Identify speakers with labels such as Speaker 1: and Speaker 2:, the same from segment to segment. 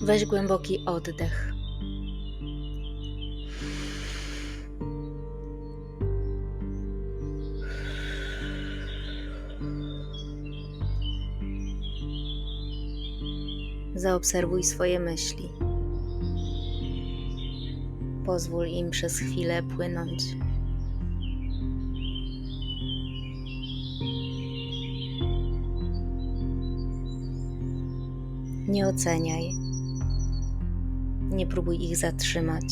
Speaker 1: Weź głęboki oddech. Zaobserwuj swoje myśli. Pozwól im przez chwilę płynąć. Nie oceniaj. Nie próbuj ich zatrzymać.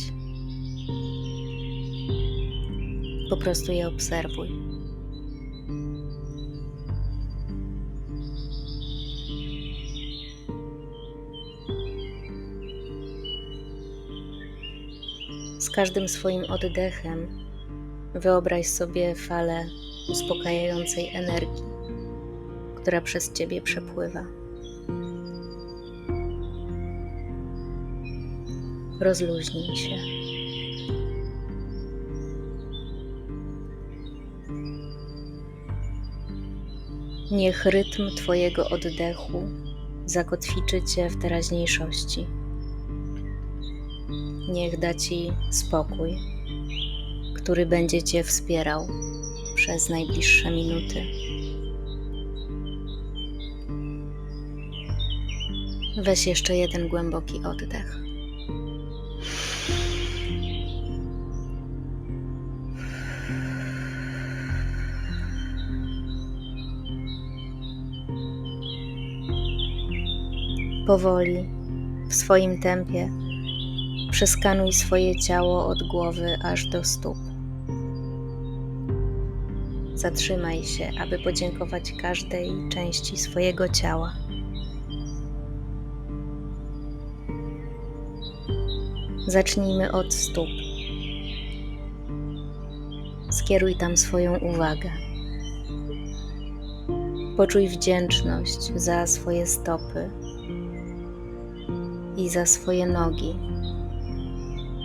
Speaker 1: Po prostu je obserwuj. Z każdym swoim oddechem wyobraź sobie falę uspokajającej energii, która przez ciebie przepływa. Rozluźnij się. Niech rytm Twojego oddechu zakotwiczy Cię w teraźniejszości. Niech da Ci spokój, który będzie Cię wspierał przez najbliższe minuty. Weź jeszcze jeden głęboki oddech. Powoli, w swoim tempie, przeskanuj swoje ciało od głowy aż do stóp. Zatrzymaj się, aby podziękować każdej części swojego ciała. Zacznijmy od stóp. Skieruj tam swoją uwagę. Poczuj wdzięczność za swoje stopy i za swoje nogi,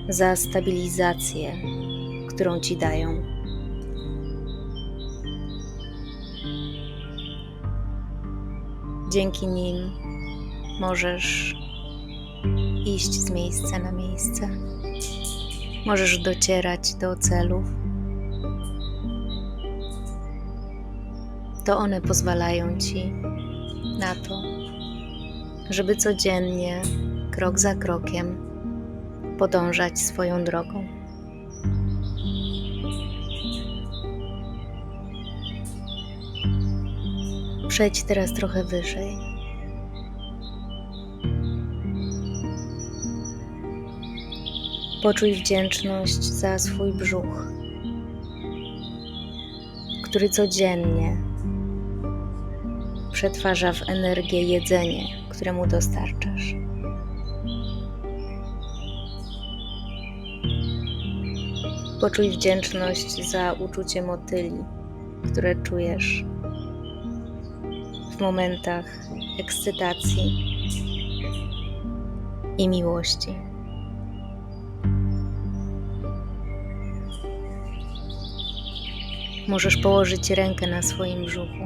Speaker 1: za stabilizację, którą ci dają. Dzięki nim możesz iść z miejsca na miejsce, możesz docierać do celów. To one pozwalają ci na to, żeby codziennie krok za krokiem podążać swoją drogą. Przejdź teraz trochę wyżej. Poczuj wdzięczność za swój brzuch, który codziennie przetwarza w energię jedzenie, któremu dostarczasz. Poczuj wdzięczność za uczucie motyli, które czujesz w momentach ekscytacji i miłości. Możesz położyć rękę na swoim brzuchu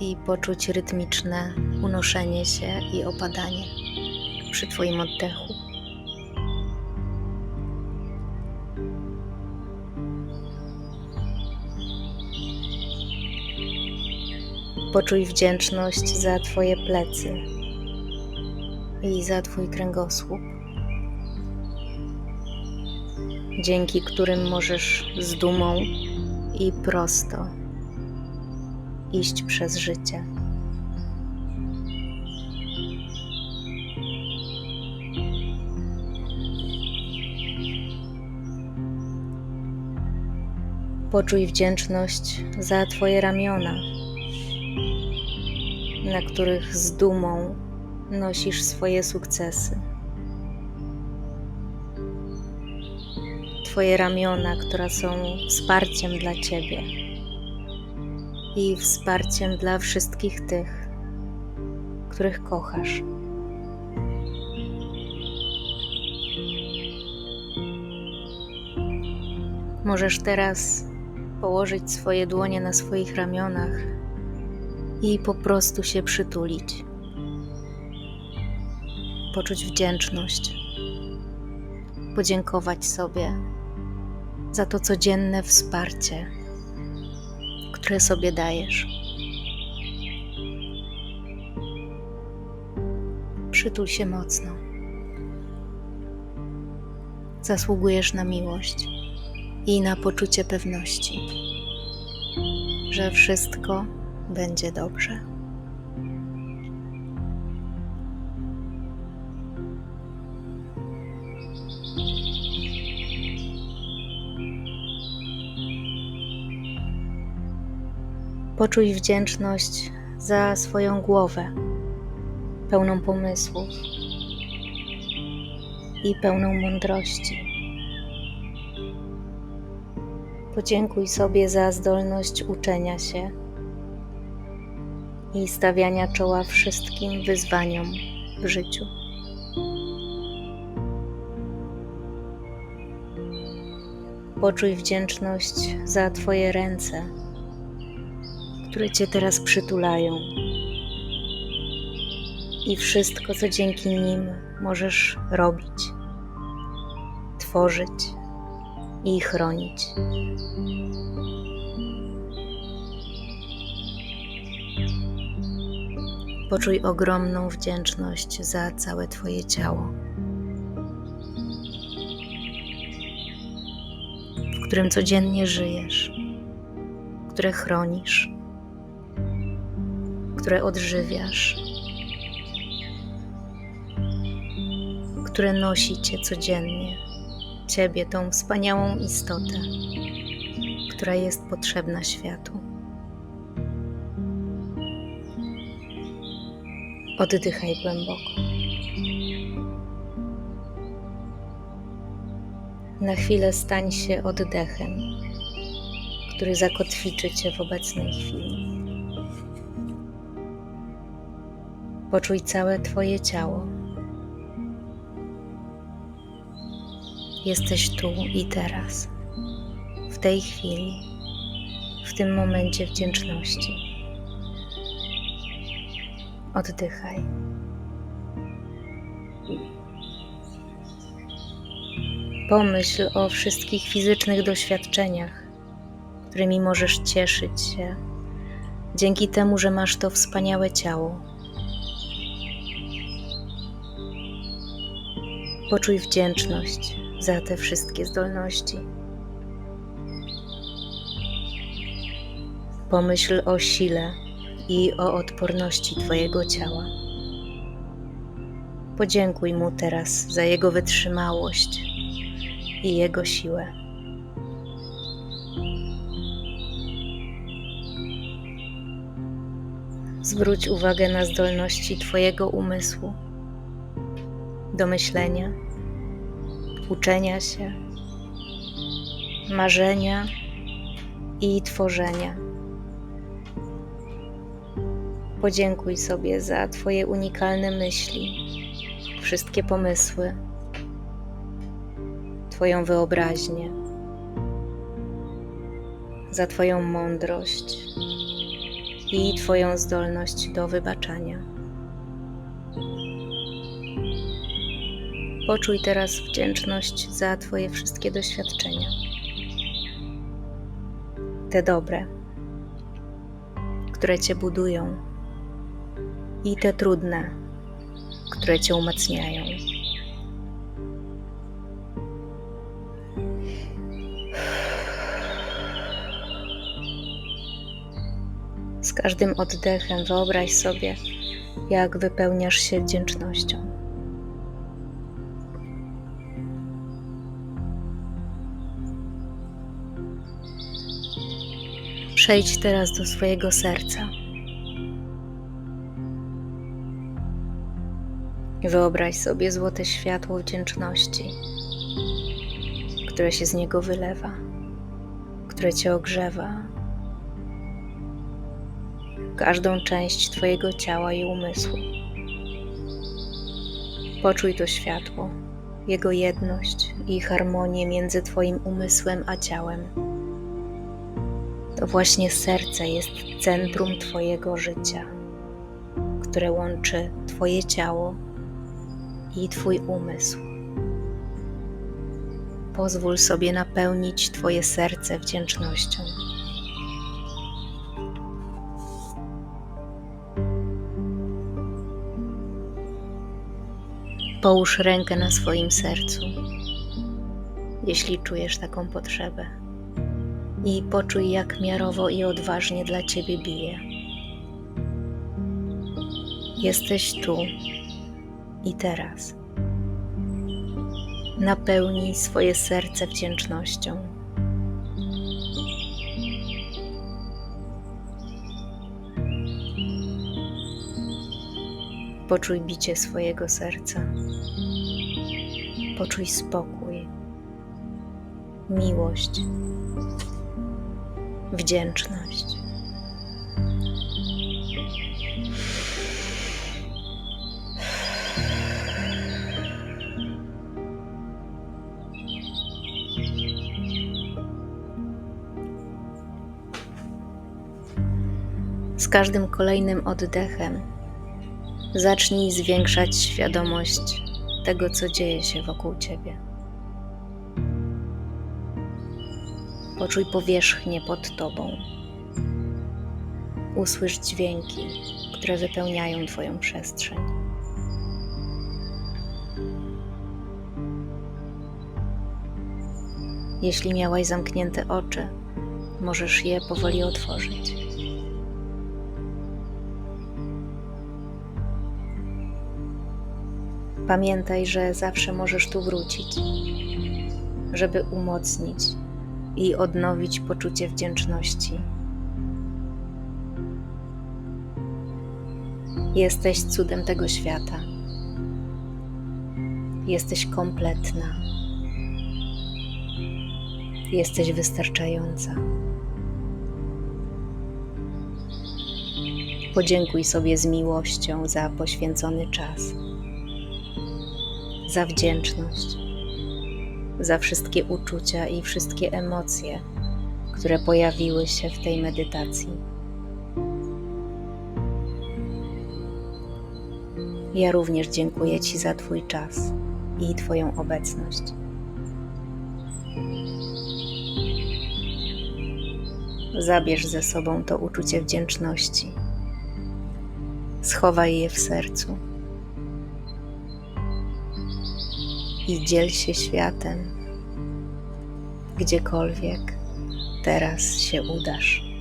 Speaker 1: i poczuć rytmiczne unoszenie się i opadanie przy Twoim oddechu. Poczuj wdzięczność za Twoje plecy i za Twój kręgosłup, dzięki którym możesz z dumą i prosto iść przez życie. Poczuj wdzięczność za Twoje ramiona, na których z dumą nosisz swoje sukcesy. Twoje ramiona, które są wsparciem dla Ciebie i wsparciem dla wszystkich tych, których kochasz. Możesz teraz położyć swoje dłonie na swoich ramionach i po prostu się przytulić. poczuć wdzięczność, podziękować sobie za to codzienne wsparcie, które sobie dajesz. Przytul się mocno. Zasługujesz na miłość i na poczucie pewności, że wszystko będzie dobrze. Poczuj wdzięczność za swoją głowę, pełną pomysłów i pełną mądrości. Podziękuj sobie za zdolność uczenia się i stawiania czoła wszystkim wyzwaniom w życiu. Poczuj wdzięczność za Twoje ręce, które Cię teraz przytulają i wszystko, co dzięki nim możesz robić, tworzyć i chronić. Poczuj ogromną wdzięczność za całe Twoje ciało, w którym codziennie żyjesz, które chronisz, które odżywiasz, które nosi Cię codziennie, Ciebie, tą wspaniałą istotę, która jest potrzebna światu. Oddychaj głęboko. Na chwilę stań się oddechem, który zakotwiczy Cię w obecnej chwili. Poczuj całe Twoje ciało. Jesteś tu i teraz, w tej chwili, w tym momencie wdzięczności. Oddychaj. Pomyśl o wszystkich fizycznych doświadczeniach, którymi możesz cieszyć się dzięki temu, że masz to wspaniałe ciało. Poczuj wdzięczność za te wszystkie zdolności. Pomyśl o sile i o odporności Twojego ciała. Podziękuj Mu teraz za Jego wytrzymałość i Jego siłę. Zwróć uwagę na zdolności Twojego umysłu do myślenia, uczenia się, marzenia i tworzenia. Podziękuj sobie za Twoje unikalne myśli, wszystkie pomysły, Twoją wyobraźnię, za Twoją mądrość i Twoją zdolność do wybaczania. Poczuj teraz wdzięczność za Twoje wszystkie doświadczenia. Te dobre, które Cię budują, i te trudne, które Cię umacniają. Z każdym oddechem wyobraź sobie, jak wypełniasz się wdzięcznością. Przejdź teraz do swojego serca. Wyobraź sobie złote światło wdzięczności, które się z niego wylewa, które cię ogrzewa, każdą część Twojego ciała i umysłu. Poczuj to światło, jego jedność i harmonię między Twoim umysłem a ciałem. To właśnie serce jest centrum Twojego życia, które łączy Twoje ciało i Twój umysł. Pozwól sobie napełnić Twoje serce wdzięcznością. Połóż rękę na swoim sercu, jeśli czujesz taką potrzebę, i poczuj, jak miarowo i odważnie dla Ciebie bije. Jesteś tu i teraz. Napełnij swoje serce wdzięcznością. Poczuj bicie swojego serca. Poczuj spokój, miłość, wdzięczność. Z każdym kolejnym oddechem zacznij zwiększać świadomość tego, co dzieje się wokół ciebie. Poczuj powierzchnię pod tobą. Usłysz dźwięki, które wypełniają Twoją przestrzeń. Jeśli miałaś zamknięte oczy, możesz je powoli otworzyć. Pamiętaj, że zawsze możesz tu wrócić, żeby umocnić i odnowić poczucie wdzięczności. Jesteś cudem tego świata. Jesteś kompletna. Jesteś wystarczająca. Podziękuj sobie z miłością za poświęcony czas za wdzięczność, za wszystkie uczucia i wszystkie emocje, które pojawiły się w tej medytacji. Ja również dziękuję Ci za Twój czas i Twoją obecność. Zabierz ze sobą to uczucie wdzięczności. Schowaj je w sercu i dziel się światem, gdziekolwiek teraz się udasz.